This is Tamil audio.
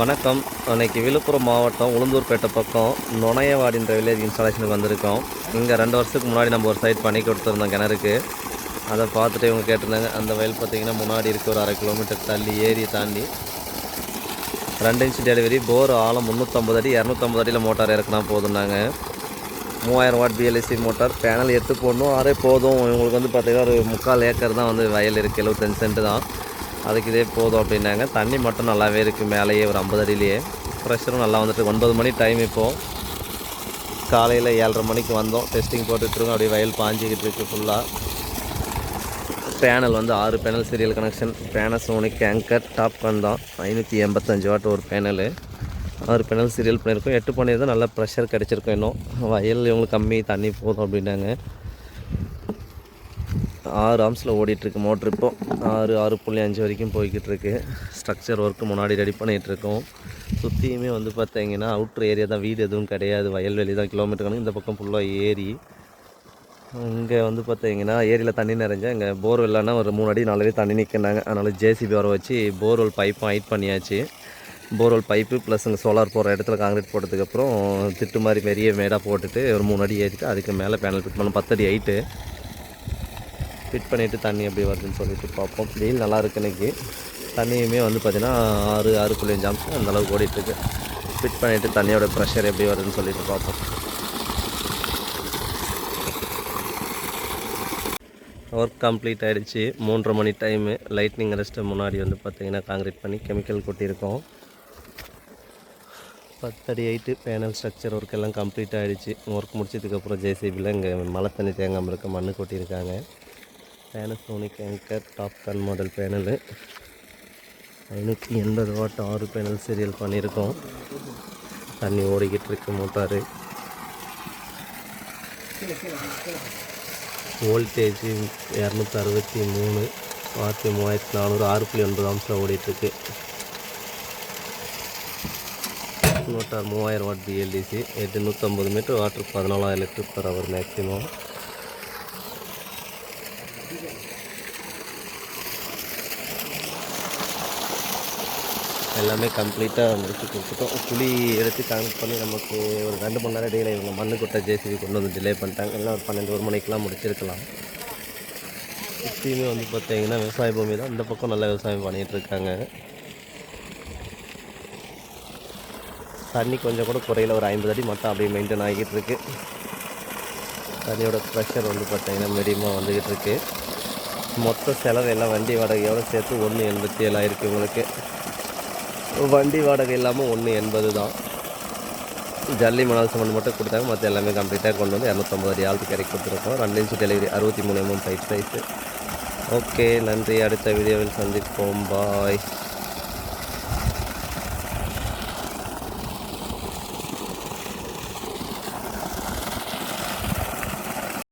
வணக்கம். அன்றைக்கி விழுப்புரம் மாவட்டம் உளுந்தூர்பேட்டை பக்கம் நுணையவாடின்ற வில்லேஜ் இன்ஸ்டாலேஷனுக்கு வந்திருக்கோம். இங்கே ரெண்டு வருஷத்துக்கு முன்னாடி நம்ம ஒரு சைட் பண்ணி கொடுத்துருந்தோம் கிணறுக்கு. அதை பார்த்துட்டு இவங்க கேட்டிருந்தாங்க அந்த வயல் பார்த்தீங்கன்னா முன்னாடி இருக்க ஒரு அரை கிலோமீட்டர் தள்ளி ஏரியை தாண்டி. ரெண்டு இன்ச்சு டெலிவரி போர் ஆழம் முந்நூற்றம்பது அடி இரநூத்தம்பது அடியில் மோட்டார் இறக்குனா போதும்னாங்க. மூவாயிரம் வாட் பிஎல்எஸ்சி மோட்டார் பேனல் எடுத்து போடணும். ஆறே போதும். இவங்களுக்கு வந்து பார்த்திங்கன்னா ஒரு முக்கால் ஏக்கர் தான் வந்து வயல் இருக்குது எழுபத்தஞ்சு சென்ட் தான். அதுக்கு இதே போதும் அப்படின்னாங்க. தண்ணி மட்டும் நல்லாவே இருக்குது மேலேயே ஒரு ஐம்பது அடியிலேயே. ப்ரெஷரும் நல்லா வந்துட்டு ஒன்பது மணி டைம் இப்போது காலையில் ஏழரை மணிக்கு வந்தோம். டெஸ்டிங் போட்டுட்ருக்கோம் அப்படியே வயல் பாஞ்சிக்கிட்டு இருக்குது ஃபுல்லாக பேனல் வந்து ஆறு panel serial connection Panasonic anchor top வந்தோம் ஐநூற்றி எண்பத்தஞ்சு வாட் ஒரு பேனலு ஆறு பேனல் சீரியல் பண்ணியிருக்கோம். எட்டு பண்ணியிருந்தா நல்லா ப்ரெஷர் கிடச்சிருக்கும் இன்னும். வயல் இவங்களுக்கு கம்மி தண்ணி போதும் அப்படின்னாங்க. ஆறு ஆம்ஸில் ஓடிட்டுருக்கு மோட்ரு இப்போ. ஆறு ஆறு புள்ளி அஞ்சு வரைக்கும் போய்கிட்டு இருக்கு ஸ்ட்ரக்சர் ஒர்க்கு முன்னாடி ரெடி பண்ணிகிட்ருக்கோம் சுற்றியுமே வந்து பார்த்தீங்கன்னா அவுட்ரு ஏரியா தான் வீடு எதுவும் கிடையாது. வயல்வெளி தான் கிலோமீட்டர் கணக்கு. இந்த பக்கம் ஃபுல்லாக ஏரி. இங்கே வந்து பார்த்தீங்கன்னா ஏரியில் தண்ணி நிறைஞ்சா இங்கே போர்வெல்லானா ஒரு மூணு அடி நாலு அடி தண்ணி நிற்கிறாங்க அதனால் ஜேசிபி வர வச்சு போர்வெல் பைப்பும் ஹைட் பண்ணியாச்சு. போர்வெல் பைப்பு ப்ளஸ் இங்கே சோலார் போகிற இடத்துல காங்கிரீட் போட்டதுக்கப்புறம் திட்டு மாதிரி பெரிய மேடாக போட்டுட்டு ஒரு மூணு அடி ஏற்றிட்டு அதுக்கு மேலே பேனல் ஃபிட் பண்ணணும். பத்தடி ஹைட்டு ஃபிட் பண்ணிவிட்டு தண்ணி எப்படி வருதுன்னு சொல்லிட்டு பார்ப்போம். வெயில் நல்லா இருக்கு தண்ணியுமே வந்து பார்த்திங்கன்னா ஆறு ஆறு புள்ளியஞ்சு அம்சம் அந்த அளவுக்கு ஓடிட்டுருக்கு. ஃபிட் பண்ணிவிட்டு தண்ணியோட ப்ரெஷர் எப்படி வருதுன்னு சொல்லிட்டு பார்ப்போம். ஒர்க் கம்ப்ளீட் ஆகிடுச்சு மூன்றரை மணி டைமு லைட்னிங் ரெஸ்ட்டு முன்னாடி வந்து பார்த்திங்கன்னா காங்கிரீட் பண்ணி கெமிக்கல் கொட்டியிருக்கோம். பத்தடி எயிட்டு பேனல் ஸ்ட்ரக்சர் ஒர்க் எல்லாம் கம்ப்ளீட் ஆகிடுச்சு ஒர்க் முடிச்சதுக்கப்புறம் ஜேசிபியில் இங்கே மழை தண்ணி தேங்காமல் இருக்க மண் கொட்டியிருக்காங்க. Panasonic anchor top gun model panel ஐநூற்றி எண்பது வாட் ஆறு பேனல் சீரியல் பண்ணியிருக்கோம் தண்ணி ஓடிக்கிட்டு இருக்கு மோட்டாரு. வோல்டேஜ் இரநூத்தி அறுபத்தி மூணு ஆர்பி மூவாயிரத்தி நானூறு ஆறு புள்ளி ஒன்பது அம்சம் ஓடிட்டுருக்கு மோட்டார் மூவாயிரம் வாட் பிஎல்டிசி எட்டு நூற்றம்பது மீட்டர் வாட்டர் பதினாலாயிரம் லிட்டர் பர் அவர் மேக்ஸிமம் எல்லாமே கம்ப்ளீட்டாக முடிச்சு கொடுத்துட்டோம். குழி எடுத்து கனெக்ட் பண்ணி நமக்கு ஒரு ரெண்டு மணி நேரம் இடையில இவங்க மண்ணு கொட்டை ஜேசிபி கொண்டு வந்து டிலே பண்ணிட்டாங்க. எல்லாம் ஒரு பன்னெண்டு ஒரு மணிக்கெலாம் முடிச்சிருக்கலாம். சுற்றியுமே வந்து பார்த்தீங்கன்னா விவசாய பூமி தான். இந்த பக்கம் நல்லா விவசாயம் பண்ணிகிட்டு இருக்காங்க. தண்ணி கொஞ்சம் கூட குறையில. ஒரு ஐம்பது அடி மட்டும் அப்படியே மெயின்டைன் ஆகிட்டு இருக்கு. தண்ணியோட ப்ரெஷர் வந்து பார்த்தீங்கன்னா மீடியமாக வந்துக்கிட்டு இருக்கு. மொத்த செலவு எல்லாம் வண்டி வாடகையோடு சேர்த்து ஒன்று எண்பத்தி ஏழாயிருக்கு உங்களுக்கு வண்டி வாடகை இல்லாமல் ஒன்று எண்பது தான். ஜல்லி மணல் சிமெண்ட் மட்டும் கொடுத்தாங்க. மற்ற எல்லாமே கம்ப்ளீட்டாக கொண்டு வந்து இரநூத்தம்பது அடி ஆளுக்கு கிடைக்க கொடுத்துருக்கோம். ரெண்டு இன்ச்சு டெலிவரி அறுபத்தி மூணு எம்எம் சைஸ் சைஸு ஓகே நன்றி. அடுத்த வீடியோவில் சந்திப்போம். பாய்